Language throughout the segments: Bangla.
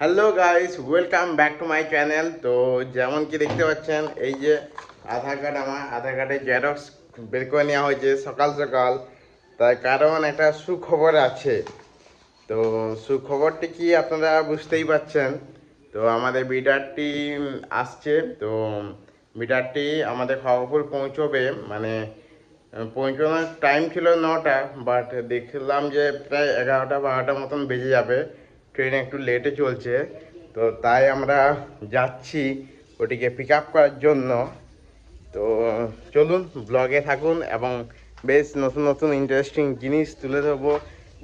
Hello guys welcome back to my channel তো যেমন কি দেখতে পাচ্ছেন, এই যে আধার কার্ড আমার, আধার কার্ডের জেরক্স বের করে নেওয়া হয়েছে সকাল সকাল। তার কারণ একটা সুখবর আছে। তো সুখবরটি কি আপনারা বুঝতেই পাচ্ছেন? তো আমাদের বিটারটি আসছে। তো বিটারটি আমাদের খড়গপুর পৌঁছবে। মানে পৌঁছানোর টাইম ছিল নটা বাট দেখলাম যে প্রায় এগারোটা, বারোটা মতন বেজে যাবে। ট্রেন একটু লেটে চলছে, তো তাই আমরা যাচ্ছি ওটিকে পিক করার জন্য। তো চলুন ব্লগে থাকুন এবং বেশ নতুন নতুন ইন্টারেস্টিং জিনিস তুলে ধরবো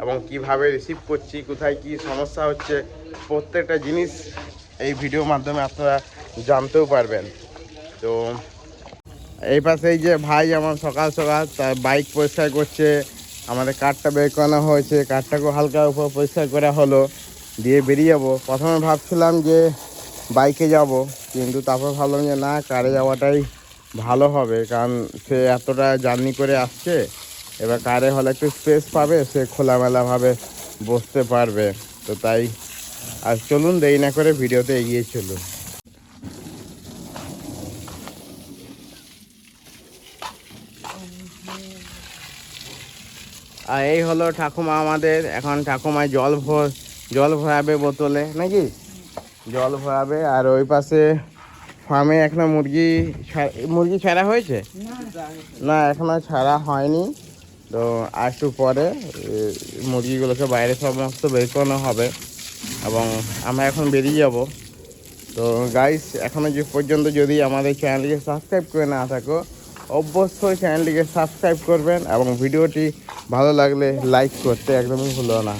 এবং কীভাবে রিসিভ করছি, কোথায় কি সমস্যা হচ্ছে, প্রত্যেকটা জিনিস এই ভিডিওর মাধ্যমে আপনারা জানতেও পারবেন। তো এই পাশে এই যে ভাই আমার সকাল সকাল তার বাইক পরিষ্কার করছে, আমাদের কারটা বের করানো হয়েছে কারটাকেও হালকা উপর পরিষ্কার করা হলো। দিয়ে বেরিয়ে যাব। প্রথমে ভাবছিলাম যে বাইকে যাব, কিন্তু তারপর ভাবলাম যে না, কারে যাওয়াটাই ভালো হবে, কারণ সে এতটা জার্নি করে আসছে। এবার কারে হলে একটু স্পেস পাবে, সে খোলামেলাভাবে বসতে পারবে। তো তাই আর চলুন, দেরি না করে ভিডিওতে এগিয়ে চলুন। আর এই হলো ঠাকুমা আমাদের। এখন ঠাকুমায় জল ভর। জল ভরাবে বোতলে, নাকি? জল ভরাবে, আর ওই পাশে ফার্মে এখনও মুরগি মুরগি ছাড়া হয়েছে? না, এখনও ছাড়া হয়নি। তো আর একটু পরে মুরগিগুলোকে বাইরে সমস্ত বের করানো হবে। এবং আমরা এখন বেরিয়ে যাব। তো গাইস এখনও যে পর্যন্ত যদি আমাদের চ্যানেলটিকে সাবস্ক্রাইব করে না থাকো, অবশ্যই চ্যানেলটিকে সাবস্ক্রাইব করবেন এবং ভিডিওটি ভালো লাগলে লাইক করতে একদমই ভুলো না।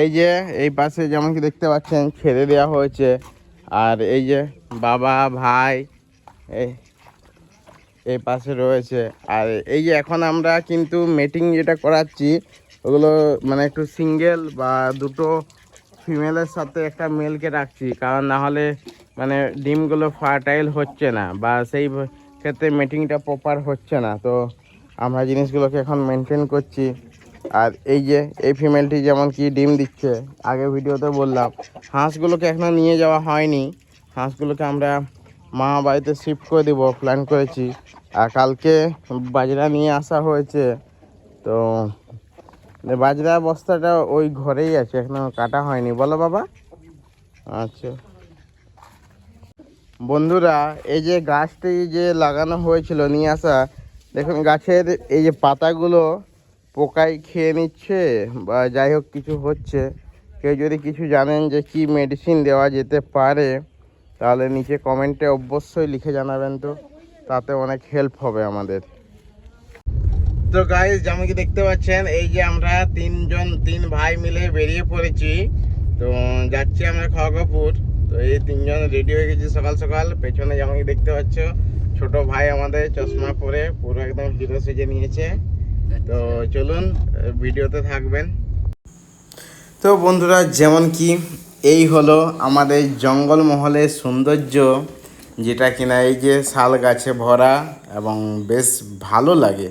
এই যে, এই পাশে যেমন কি দেখতে পাচ্ছেন ছেড়ে দেওয়া হয়েছে। আর এই যে, বাবা, ভাই, এই এই পাশে রয়েছে। আর এই যে, এখন আমরা কিন্তু মিটিং যেটা করাচ্ছি, ওগুলো মানে একটু সিঙ্গেল বা দুটো ফিমেলের সাথে একটা মেলকে রাখছি। কারণ না হলে মানে ডিমগুলো ফার্টাইল হচ্ছে না বা সেই ক্ষেত্রে মিটিংটা প্রপার হচ্ছে না। তো আমরা জিনিসগুলোকে এখন মেনটেন করছি। আর এই যে, এই ফিমেলটি যেমন কি ডিম দিচ্ছে আগে ভিডিওতে বললাম, হাঁসগুলোকে এখনও নিয়ে যাওয়া হয়নি। হাঁসগুলোকে আমরা মা বাড়িতে শিফট করে দিব প্ল্যান করেছি। আর কালকে বাজরা নিয়ে আসা হয়েছে। তো, বাজরা বস্তাটা ওই ঘরেই আছে, এখনও কাটা হয়নি। বলো বাবা। আচ্ছা। বন্ধুরা, এই যে গাছটি যে লাগানো হয়েছিল নিয়ে আসা, দেখুন গাছের এই যে পাতাগুলো পোকায় খেয়ে নিচ্ছে বা যাই হোক কিছু হচ্ছে। কেউ যদি কিছু জানেন যে কি মেডিসিন দেওয়া যেতে পারে, তাহলে নিচে কমেন্টে অবশ্যই লিখে জানাবেন তো। তাতে অনেক হেল্প হবে আমাদের। তো গাইস যেমন কি দেখতে পাচ্ছেন, এই যে আমরা তিনজন, তিন ভাই মিলে বেরিয়ে পড়েছি। তো যাচ্ছি আমরা খড়গপুর। তো এই তিনজন রেডি হয়ে গেছি সকাল সকাল। পেছনে যেমন কি দেখতে পাচ্ছ, ছোট ভাই আমাদের চশমা পরে পুরো একদম হিরো সেজে নিয়েছে। তো চলুন ভিডিওতে থাকবেন। তো বন্ধুরা যেমন কি এই হলো আমাদের জঙ্গলমহলের সৌন্দর্য যেটা কিনা এই যে শাল গাছে ভরা এবং বেশ ভালো লাগে।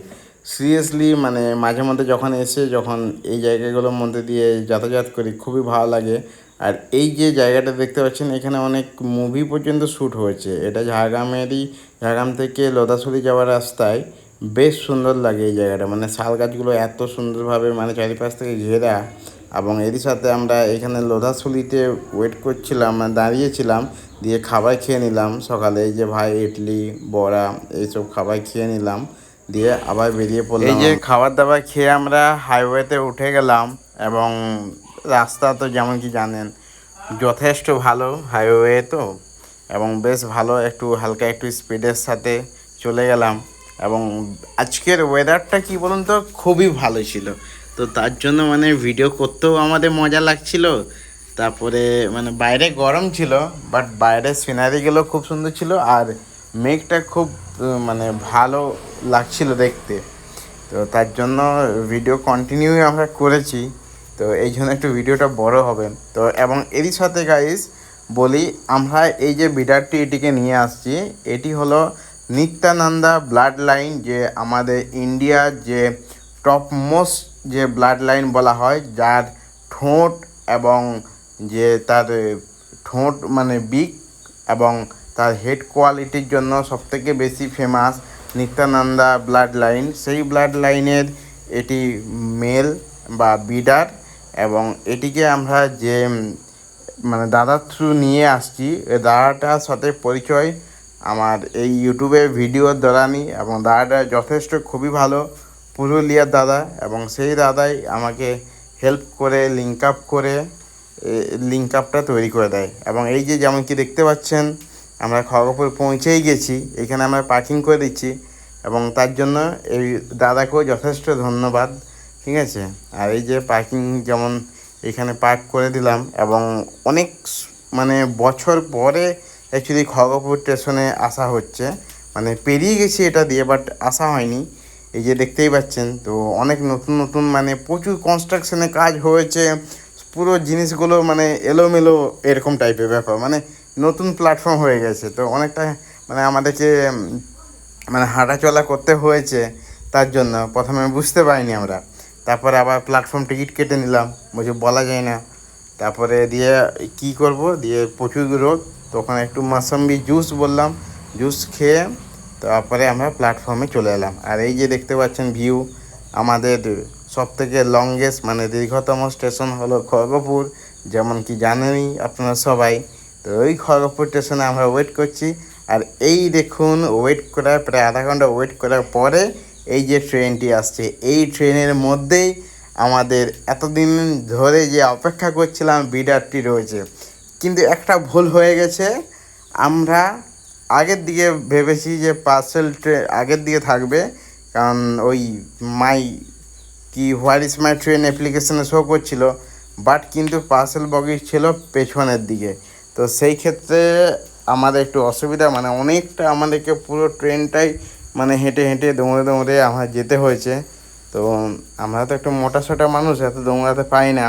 সিরিয়াসলি মানে মাঝে মধ্যে যখন এসে যখন এই জায়গাগুলোর মধ্যে দিয়ে যাতায়াত করি খুবই ভালো লাগে। আর এই যে জায়গাটা দেখতে পাচ্ছেন এখানে অনেক মুভি পর্যন্ত শ্যুট হয়েছে। এটা ঝাড়গ্রামেরই ঝাড়গ্রাম থেকে লোদাসুরি যাওয়ার রাস্তায়। বেশ সুন্দর লাগে এই জায়গাটা। মানে শাল গাছগুলো এত সুন্দরভাবে মানে চারিপাশ থেকে ঘেরা এবং এরই সাথে আমরা এখানে লোধাশুলিতে ওয়েট করছিলাম মানে দাঁড়িয়েছিলাম, দিয়ে খাবার খেয়ে নিলাম সকালে। এই যে ভাই, ইডলি, বড়া, এইসব খাবার খেয়ে নিলাম, দিয়ে আবার বেরিয়ে পড়লাম। এই যে খাবার দাবার খেয়ে আমরা হাইওয়েতে উঠে গেলাম এবং রাস্তা তো যেমন কি জানেন, যথেষ্ট ভালো হাইওয়ে তো এবং বেশ ভালো একটু হালকা একটু স্পিডের সাথে চলে গেলাম। এবং আজকের ওয়েদারটা কি বলুন তো? খুবই ভালো ছিল। তো তার জন্য মানে ভিডিও করতেও আমাদের মজা লাগছিল। তারপরে মানে বাইরে গরম ছিল বাট বাইরের সিনারিগুলো খুব সুন্দর ছিল আর মেঘটা খুব মানে ভালো লাগছিল দেখতে। তো তার জন্য ভিডিও কন্টিনিউ আমরা করেছি। তো এই জন্য একটু ভিডিওটা বড় হবে। তো এবং এরই সাথে গাইস বলি আমরা এই যে বিডারটি এটিকে নিয়ে আসছি, এটি হলো নিত্যানন্দা ব্লাড লাইন যে আমাদের ইন্ডিয়ার যে টপ মোস্ট যে ব্লাড লাইন বলা হয়, যার ঠোঁট এবং যে তার ঠোঁট মানে বিগ এবং তার হেড কোয়ালিটির জন্য সবথেকে বেশি ফেমাস নিত্যানন্দা ব্লাড লাইন সেই ব্লাড লাইনের এটি মেল বা বিডার এবং এটিকে আমরা যে মানে দাদার থ্রু নিয়ে আসছি দাদাটার সাথে পরিচয় আমার এই ইউটিউবে ভিডিওর দ্বারানি এবং দাদাটা যথেষ্ট খুবই ভালো। পুরুলিয়ার দাদা এবং সেই দাদাই আমাকে হেল্প করে লিঙ্ক আপ করে লিঙ্ক আপটা তৈরি করে দেয়। এবং এই যে যেমন কি দেখতে পাচ্ছেন, আমরা খড়গপুর পৌঁছেই গেছি। এখানে আমরা পার্কিং করে দিচ্ছি এবং তার জন্য এই দাদাকেও যথেষ্ট ধন্যবাদ, ঠিক আছে? আর এই যে পার্কিং যেমন এখানে পার্ক করে দিলাম এবং অনেক মানে বছর পরে অ্যাকচুয়ালি খড়গপুর স্টেশনে আসা হচ্ছে। মানে পেরিয়ে গেছি এটা দিয়ে বাট আসা হয়নি। এই যে দেখতেই পাচ্ছেন, তো অনেক নতুন নতুন মানে প্রচুর কনস্ট্রাকশনে কাজ হয়েছে। পুরো জিনিসগুলো মানে এলোমেলো এরকম টাইপের ব্যাপার। মানে নতুন প্ল্যাটফর্ম হয়ে গেছে। তো অনেকটা মানে আমাদেরকে মানে হাঁটা চলা করতে হয়েছে তার জন্য। প্রথমে বুঝতে পারিনি আমরা। তারপরে আবার প্ল্যাটফর্ম টিকিট কেটে নিলাম। বলছে, বলা যায় না। তারপরে দিয়ে কি করব? দিয়ে প্রচুর রোদ। তখন একটু মাসাম্বি জুস বললাম জুস খেয়ে তারপরে আমরা প্ল্যাটফর্মে চলে এলাম। আর এই যে দেখতে পাচ্ছেন ভিউ আমাদের সব থেকে লংগেস্ট মানে দীর্ঘতম স্টেশন হলো খড়গপুর, যেমন কি জানেনই আপনারা সবাই। তো ওই খড়গপুর স্টেশনে আমরা ওয়েট করছি। আর এই দেখুন ওয়েট করার প্রায় আধা ঘণ্টা ওয়েট করার পরে এই যে ট্রেনটি আসছে, এই ট্রেনের মধ্যেই আমাদের এতদিন ধরে যে অপেক্ষা করছিলাম বিডারটি রয়েছে। কিন্তু একটা ভুল হয়ে গেছে। আমরা আগের দিকে ভেবেছি যে পার্সেল ট্রেন আগের দিকে থাকবে, কারণ ওই মাই কি হোয়ার ইজ মাই ট্রেন অ্যাপ্লিকেশনে শো করছিল বাট কিন্তু পার্সেল বগি ছিল পেছনের দিকে। তো সেই ক্ষেত্রে আমাদের একটু অসুবিধা মানে অনেকটা আমাদেরকে পুরো ট্রেনটাই মানে হেঁটে হেঁটে দৌড়ে দৌড়ে আমার যেতে হয়েছে। তো আমরা তো একটু মোটা সোটা মানুষ, এত দৌড়াতে পাই না।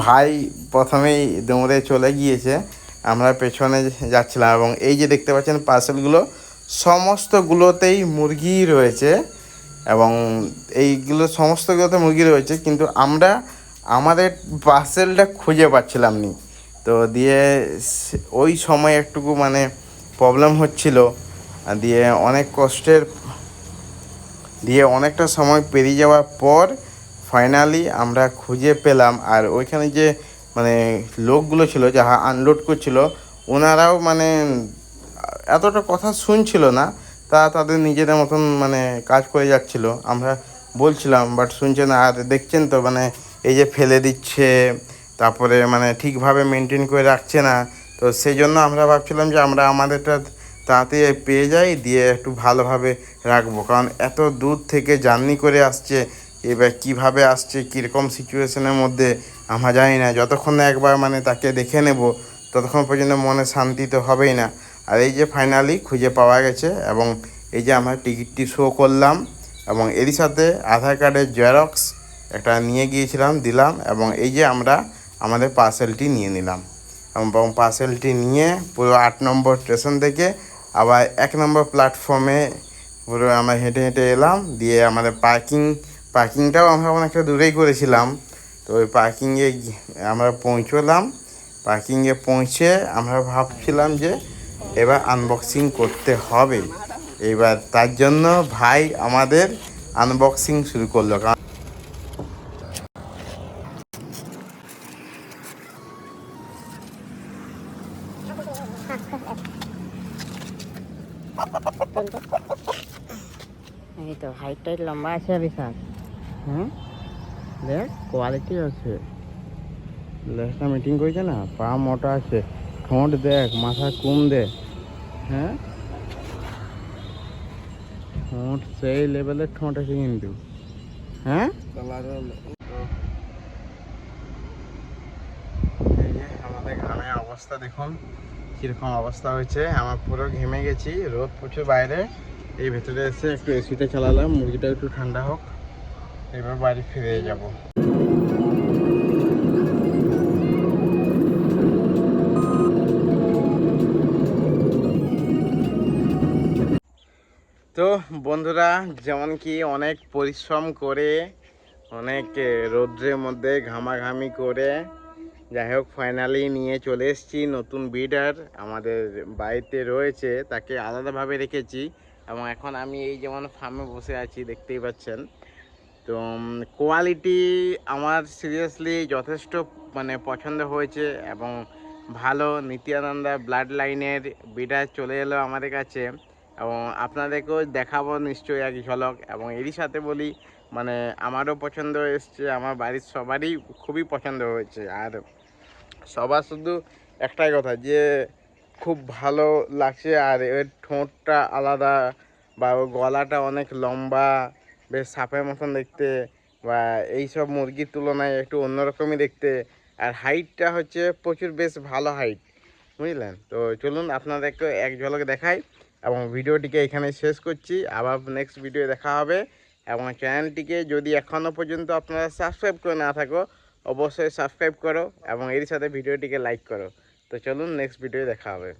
ভাই প্রথমেই দৌড়ে চলে গিয়েছে। আমরা পেছনে যাচ্ছিলাম এবং এই যে দেখতে পাচ্ছেন পার্সেলগুলো, সমস্তগুলোতেই মুরগি রয়েছে এবং এইগুলো সমস্তগুলোতে মুরগি রয়েছে, কিন্তু আমরা আমাদের পার্সেলটা খুঁজে পাচ্ছিলাম নি। তো দিয়ে ওই সময় একটুকু মানে প্রবলেম হচ্ছিল, দিয়ে অনেক কষ্টের, দিয়ে অনেকটা সময় পেরিয়ে যাওয়ার পর ফাইনালি আমরা খুঁজে পেলাম আর ওইখানে যে মানে লোকগুলো ছিল যারা আনলোড করছিল, ওনারাও মানে এতটা কথা শুনছিল না, তা তাদের নিজেদের মতন মানে কাজ করে যাচ্ছিল। আমরা বলছিলাম বাট শুনছে না আর দেখছেন তো মানে এই যে ফেলে দিচ্ছে, তারপরে মানে ঠিকভাবে মেনটেন করে রাখছে না, তো সেই জন্য আমরা ভাবছিলাম যে আমরা আমাদেরটা তাড়াতাড়ি পেয়ে যাই, দিয়ে একটু ভালোভাবে রাখব। কারণ এত দূর থেকে জার্নি করে আসছে এবার কীভাবে আসছে, কীরকম সিচুয়েশনের মধ্যে, আমরা জানি না। যতক্ষণ না একবার মানে তাকে দেখে নেব, ততক্ষণ পর্যন্ত মনে শান্তি তো হবেই না। আর এই যে ফাইনালি খুঁজে পাওয়া গেছে এবং এই যে আমরা টিকিটটি শো করলাম এবং এরই সাথে আধার কার্ডের জেরক্স একটা নিয়ে গিয়েছিলাম, দিলাম এবং এই যে আমরা আমাদের পার্সেলটি নিয়ে নিলাম। এবং পার্সেলটি নিয়ে পুরো আট নম্বর স্টেশন থেকে আবার এক নম্বর প্ল্যাটফর্মে পুরো আমরা হেঁটে হেঁটে এলাম, দিয়ে আমাদের পার্কিং পার্কিংটাও আমরা অনেকটা দূরেই করেছিলাম। তো ওই পার্কিংয়ে আমরা পৌঁছলাম। পার্কিংয়ে পৌঁছে আমরা ভাবছিলাম যে এবার আনবক্সিং করতে হবে। এবার তার জন্য ভাই আমাদের আনবক্সিং শুরু করল। কারণ এই তো হাইট টাইট লম্বা আছে বিশাল হুম? দেখ কোয়ালিটি আছে। মিটিং করেছে না, পা মোটা আছে। ঠোঁট দেখ, মাথা কম দে। হ্যাঁ? ঠোঁট সেই লেভেলের ঠোঁট আছে কিন্তু। হ্যাঁ? আমাদের অবস্থা দেখুন, কীরকম অবস্থা হয়েছে। আমার পুরো ঘেমে গেছি, রোদ প্রচুর বাইরে। এই ভেতরে এসে একটু এসিটা চালালাম মুরগিটা একটু ঠান্ডা হোক। এবার বাড়ি ফিরে যাব। তো বন্ধুরা, যেমন কি অনেক পরিশ্রম করে, অনেক রৌদ্রের মধ্যে ঘামাঘামি করে, যাই হোক ফাইনালি নিয়ে চলে এসেছি নতুন বিডার আমাদের বাড়িতে রয়েছে, তাকে আলাদাভাবে রেখেছি এবং এখন আমি এই যেমন ফার্মে বসে আছি, দেখতেই পাচ্ছেন। তো কোয়ালিটি আমার সিরিয়াসলি যথেষ্ট মানে পছন্দ হয়েছে এবং ভালো। নিত্যানন্দা ব্লাড লাইনের বিডার চলে এলো আমাদের কাছে এবং আপনাদেরকেও দেখাবো নিশ্চয়ই এক ঝলক এবং এরই সাথে বলি মানে আমারও পছন্দ এসছে। আমার বাড়ির সবারই খুবই পছন্দ হয়েছে। আর সবার শুধু একটাই কথা যে, খুব ভালো লাগছে। আর এর ঠোঁটটা আলাদা বা গলাটা অনেক লম্বা বেশ সাপের মতন দেখতে বা এইসব মুরগির তুলনায় একটু অন্যরকমই দেখতে। আর হাইটটা হচ্ছে প্রচুর বেশ ভালো হাইট, বুঝলেন? তো চলুন আপনাদেরকে এক ঝলক দেখাই এবং ভিডিওটিকে এখানে শেষ করছি। আবার নেক্সট ভিডিও দেখা হবে। এবং চ্যানেলটিকে যদি এখনও পর্যন্ত আপনারা সাবস্ক্রাইব করে না থাকো, অবশ্যই সাবস্ক্রাইব করো এবং এর সাথে ভিডিওটিকে লাইক করো। তো চলুন নেক্সট ভিডিও দেখা হবে।